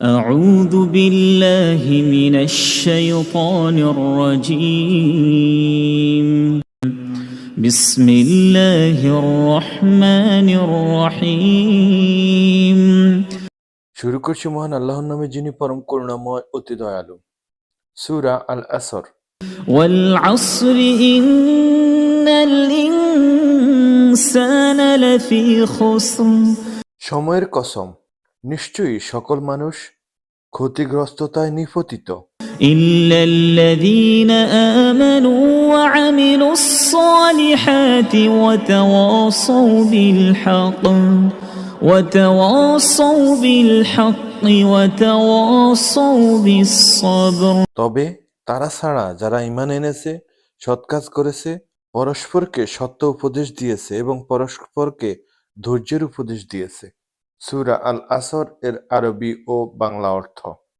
أعوذ بالله من الشيطان الرجيم بسم الله الرحمن الرحيم শুরু করছি মহান আল্লাহর নামে যিনি পরম করুণাময় অতি দয়ালু সূরা আল আসর والعصر إن الإنسان لفي خسر সময়ের কসম নিশ্চয়ই সকল মানুষ ক্ষতিগ্রস্ততায় নিপতিত إلا الذين آمنوا وعملوا الصالحات وتواصوا بالحق وتواصوا بالحق وتواصوا بالصبر তবে তারা ছাড়া যারা ঈমান এনেছে সৎ কাজ করেছে পরস্পরকে সত্য উপদেশ দিয়েছে এবং পরস্পরকে ধৈর্যের উপদেশ দিয়েছে সূরা আল আসর এর আরবি ও বাংলা অর্থ।